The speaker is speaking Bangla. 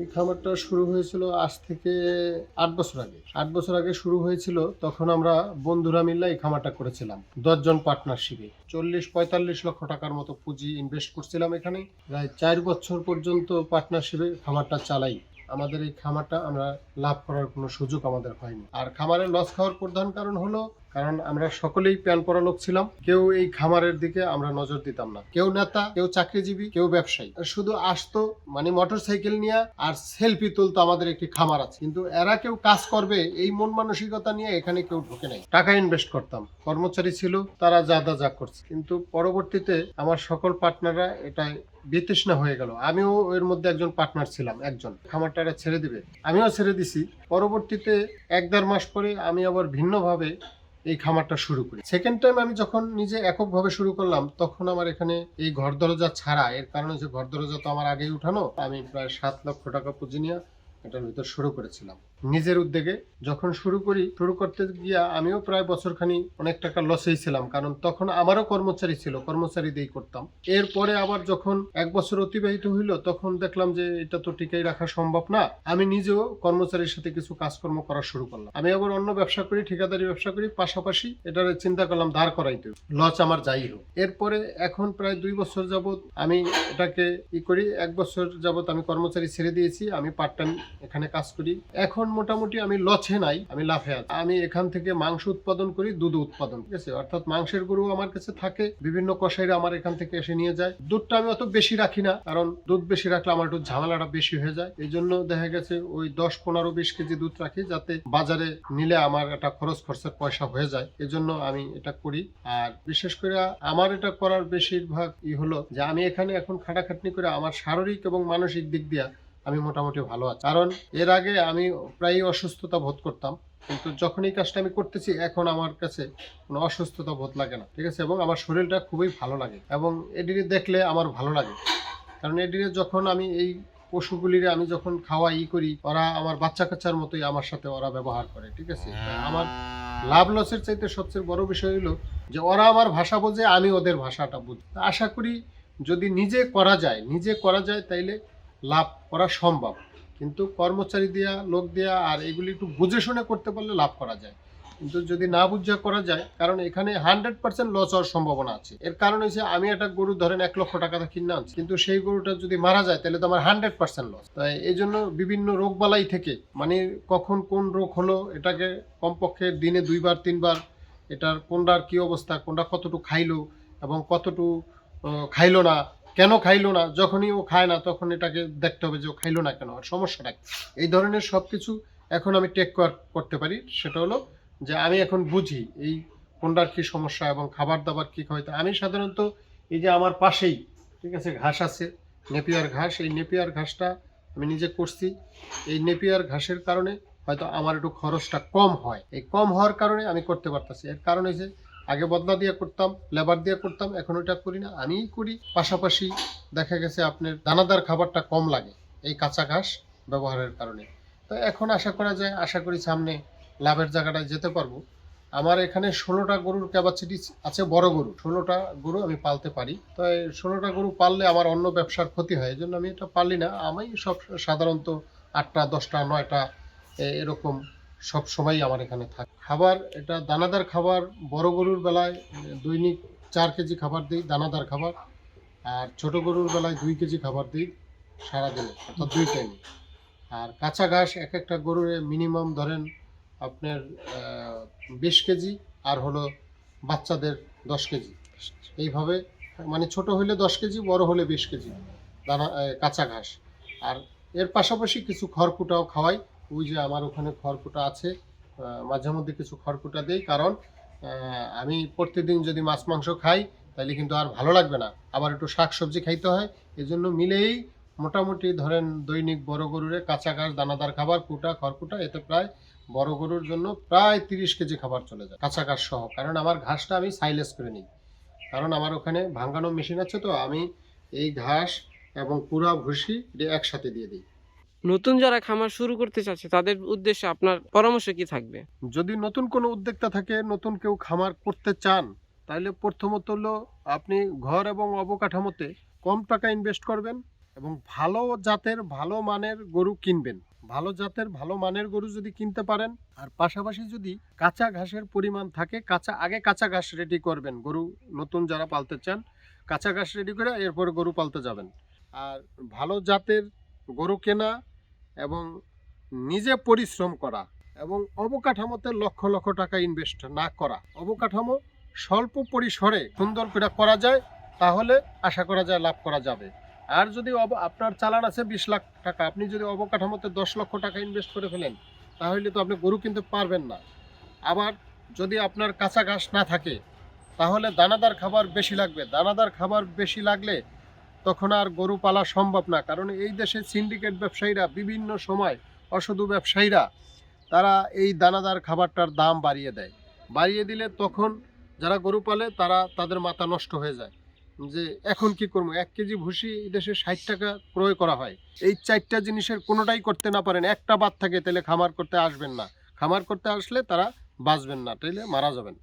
এই খামারটা শুরু হয়েছিল আজ থেকে আট বছর আগে। আট বছর আগে শুরু হয়েছিল, তখন আমরা বন্ধুরা মিলে এই খামারটা করেছিলাম, দশজন পার্টনারশিপে চল্লিশ, পঁয়তাল্লিশ লক্ষ টাকার মতো পুঁজি ইনভেস্ট করছিলাম এখানে। প্রায় চার বছর পর্যন্ত পার্টনারশিপে খামারটা চালাই। আমাদের এই খামারটা আমরা লাভ করার কোনো সুযোগ আমাদের হয়নি। আর খামারে লস খাওয়ার প্রধান কারণ হলো কারণ আমরা সকলেই প্যান পড়া লোক ছিলাম। কেউ এই খামারের দিকে আমরা নজর দিতাম না। কেউ নেতা, কেউ চাকরিজীবী, কেউ ব্যবসায়ী। শুধু আসতো মানে মোটর সাইকেল নিয়ে আর সেলফি তুলতো আমাদের একটি খামার আছে। কিন্তু এরা কেউ কাজ করবে এই মন মানসিকতা নিয়ে এখানে কেউ ঢোকে নাই। টাকা ইনভেস্ট করতাম। কর্মচারী ছিল, তারা যা যা করছে। কিন্তু পরবর্তীতে আমার সকল পার্টনাররা এটাই বিতৃষ্ণা হয়ে গেল। আমিও এর মধ্যে একজন পার্টনার ছিলাম, একজন। খামারটা ছেড়ে দিবে। আমিও ছেড়ে দিছি। পরবর্তীতে এক দেড় মাস পরে আমি আবার ভিন্নভাবে এই খামারটা শুরু করি। সেকেন্ড টাইম আমি যখন নিজে এককভাবে শুরু করলাম, তখন আমার এখানে এই ঘর দরজা ছাড়া, এর কারণে যে ঘর দরজা তো আমার আগেই উঠানো, আমি প্রায় সাত লক্ষ টাকা পুঁজি নিয়ে এটার ভিতর শুরু করেছিলাম। নিজের উদ্যোগে যখন শুরু করি, শুরু করতে গিয়া আমিও প্রায় বছরখানি অনেক টাকা লসেই ছিলাম, কারণ তখন আমারও কর্মচারী ছিল কর্মচারী দিয়েই করতাম। এরপরে আবার যখন এক বছর অতিবাহিত হইল, তখন দেখলাম যে এটা তো টিকাই রাখা সম্ভব না, আমি নিজেও কর্মচারীর সাথে কিছু কাজকর্ম করা শুরু করলাম। আমি আবার অন্য ব্যবসা করি, ঠিকাদারি ব্যবসা করি, পাশাপাশি এটার চিন্তা করলাম দাঁড় করাইতে লস আমার যাই হোক। এরপরে এখন প্রায় দুই বছর যাবৎ আমি এটাকে ই করি, এক বছর যাবৎ আমি কর্মচারী ছেড়ে দিয়েছি, আমি পার্ট টাইম এখানে কাজ করি। এখন মোটামুটি আমি লছে নাই, আমি লাভে আছি। আমি এখান থেকে মাংস উৎপাদন করি দুধ উৎপাদন ঠিক আছে? অর্থাৎ মাংসের গরু আমার কাছে থাকে, বিভিন্ন কষাইরা আমার এখান থেকে এসে নিয়ে যায়। দুধটা আমি অত বেশি রাখি না, কারণ দুধ বেশি রাখলে আমার একটু ঝামেলাটা বেশি হয়ে যায়। এই জন্য দেখা গেছে ওই দশ, পনেরো, বিশ কেজি দুধ রাখি, যাতে বাজারে নিলে আমার একটা খরচ খরচের পয়সা হয়ে যায়। এই জন্য আমি এটা করি। আর বিশেষ করে আমার এটা করার বেশিরভাগ ই হলো যে, আমি এখানে এখন খাটাখাটনি করে আমার শারীরিক এবং মানসিক দিক দিয়া আমি মোটামুটি ভালো আছি। কারণ এর আগে আমি প্রায় অসুস্থতা বোধ করতাম, কিন্তু যখন এই কাজটা আমি করতেছি, এখন আমার কাছে কোনো অসুস্থতা বোধ লাগে না, ঠিক আছে? এবং আমার শরীরটা খুবই ভালো লাগে এবং এডিরে দেখলে আমার ভালো লাগে। কারণ এডিরে যখন আমি এই পশুগুলিরে আমি যখন খাওয়া ই করি, ওরা আমার বাচ্চা কাচ্চার মতোই আমার সাথে ওরা ব্যবহার করে, ঠিক আছে? আমার লাভ লসের চাইতে সবচেয়ে বড় বিষয় হলো যে, ওরা আমার ভাষা বোঝে, আমি ওদের ভাষাটা বুঝি। আশা করি যদি নিজে করা যায়, নিজে করা যায় তাইলে লাভ করা সম্ভব। কিন্তু কর্মচারী দেয়া, লোক দেয়া আর এগুলি একটু বুঝে শুনে করতে পারলে লাভ করা যায়। কিন্তু যদি না বুঝে করা যায়, কারণ এখানে হান্ড্রেড পার্সেন্ট লস হওয়ার সম্ভাবনা আছে। এর কারণ হচ্ছে আমি একটা গরু ধরেন এক লক্ষ টাকা কিনে আনছি, কিন্তু সেই গরুটা যদি মারা যায়, তাহলে তো আমার হান্ড্রেড পার্সেন্ট লস। তাই এই জন্য বিভিন্ন রোগ বালাই থেকে মানে কখন কোন রোগ হলো, এটাকে কমপক্ষে দিনে দুইবার, তিনবার, এটার কোনটার কি অবস্থা, কোনটা কতটুকু খাইলো এবং কতটুকু খাইলো না কেন খাইলো না? যখনই ও খায় না, তখন এটাকে দেখতে হবে যে ও খাইলো না কেন? আর সমস্যাটা এই ধরনের সব কিছু এখন আমি টেক করতে পারি। সেটা হলো যে আমি এখন বুঝি এই কোনটার কি সমস্যা এবং খাবার দাবার কি খাওয়াইতে আমি সাধারণত এই যে আমার পাশেই, ঠিক আছে, ঘাস আছে, নেপিয়ার ঘাস। এই নেপিয়ার ঘাসটা আমি নিজে করছি। এই নেপিয়ার ঘাসের কারণে হয়তো আমার একটু খরচটা কম হয়। এই কম হওয়ার কারণে আমি করতে পারতাছি। এর কারণ হচ্ছে আগে বদলা দিয়ে করতাম লেবার দিয়ে করতাম, এখন ওটা করি না, আমিই করি। পাশাপাশি দেখা গেছে আপনার দানাদার খাবারটা কম লাগে এই কাঁচা ঘাস ব্যবহারের কারণে। তো এখন আশা করা যায়, আশা করি সামনে লাভের জায়গাটায় যেতে পারব। আমার এখানে ষোলোটা গরুর ক্যাপাসিটি আছে, বড় গরু। ষোলোটা গরু আমি পালতে পারি। তো ষোলোটা গরু পাললে আমার অন্য ব্যবসার ক্ষতি হয় এই জন্য আমি এটা পারলি না। আমি সব সাধারণত আটটা, দশটা, নয়টা এরকম সব সময় আমার এখানে থাকে। খাবার, এটা দানাদার খাবার, বড় গরুর বেলায় দৈনিক চার কেজি খাবার দিই, দানাদার খাবার, আর ছোট গরুর বেলায় দুই কেজি খাবার দিই সারাদিনে, অর্থাৎ দুই টাইমে আর কাঁচা ঘাস, এক একটা গরুর মিনিমাম ধরেন আপনার বিশ কেজি, আর হলো বাচ্চাদের দশ কেজি। এইভাবে মানে ছোট হলে দশ কেজি, বড় হলে বিশ কেজি দানা কাঁচা ঘাস। আর এর পাশাপাশি কিছু খড়কুটাও খাওয়াই। ওই যে আমার ওখানে খড়কুটা আছে মাঝে মধ্যে কিছু খড়কুটা দিই, কারণ আমি প্রতিদিন যদি মাছ, মাংস খাই তাহলে কিন্তু আর ভালো লাগবে না। আবার একটু শাক সবজি খাইতে হয় এই জন্য মিলেই মোটামুটি ধরেন দৈনিক বড় গরুরে কাঁচা ঘাস, দানাদার খাবার, কুটা, খড়কুটা, এতে প্রায় বড় গরুর জন্য প্রায় তিরিশ কেজি খাবার চলে যায়, কাঁচা ঘাস সহ। কারণ আমার ঘাসটা আমি সাইলেস করে নিই। কারণ আমার ওখানে ভাঙ্গানো মেশিন আছে তো, আমি এই ঘাস এবং পুরা ভুসি একসাথে দিয়ে দিই। নতুন যারা খামার শুরু করতে চাচ্ছে, তাদের উদ্দেশ্যে আপনার পরামর্শ কি থাকবে? যদি নতুন কোনো উদ্যোক্তা থাকে, নতুন কেউ খামার করতে চান তাহলে প্রথমত হলো আপনি ঘর এবং অবকাঠামোতে কম টাকা ইনভেস্ট করবেন এবং ভালো জাতের, ভালো মানের গরু কিনবেন। ভালো জাতের, ভালো মানের গরু যদি কিনতে পারেন, আর পাশাপাশি যদি কাঁচা ঘাসের পরিমাণ থাকে, কাঁচা, আগে কাঁচা ঘাস রেডি করবেন। গরু নতুন যারা পালতে চান, কাঁচা ঘাস রেডি করে এরপরে গরু পালতে যাবেন। আর ভালো জাতের গরু কেনা এবং নিজে পরিশ্রম করা এবং অবকাঠামোতে লক্ষ লক্ষ টাকা ইনভেস্ট না করা। অবকাঠামো স্বল্প পরিসরে সুন্দর করে করা যায়, তাহলে আশা করা যায় লাভ করা যাবে। আর যদি আপনার চালান আছে বিশ লাখ টাকা, আপনি যদি অবকাঠামোতে দশ লক্ষ টাকা ইনভেস্ট করে ফেলেন, তাহলে তো আপনি গরু কিনতে পারবেন না। আবার যদি আপনার কাঁচা ঘাস না থাকে, তাহলে দানাদার খাবার বেশি লাগবে। দানাদার খাবার বেশি লাগলে তখন আর গরু পালা সম্ভব না। কারণ এই দেশে সিন্ডিকেট ব্যবসায়ীরা বিভিন্ন সময় অসাধু ব্যবসায়ীরা, তারা এই দানাদার খাবারটার দাম বাড়িয়ে দেয়। বাড়িয়ে দিলে তখন যারা গরু পালে, তারা তাদের মাথা নষ্ট হয়ে যায়। যে এখন কি করব? এক কেজি ভুসি দেশে ষাট টাকা ক্রয় করা হয়। এই চারটা জিনিসের কোনোটাই করতে না পারেন। একটা বাদ থাকে, তাহলে খামার করতে আসবেন না। খামার করতে আসলে তারা বাঁচবেন না, তাইলে মারা যাবেন।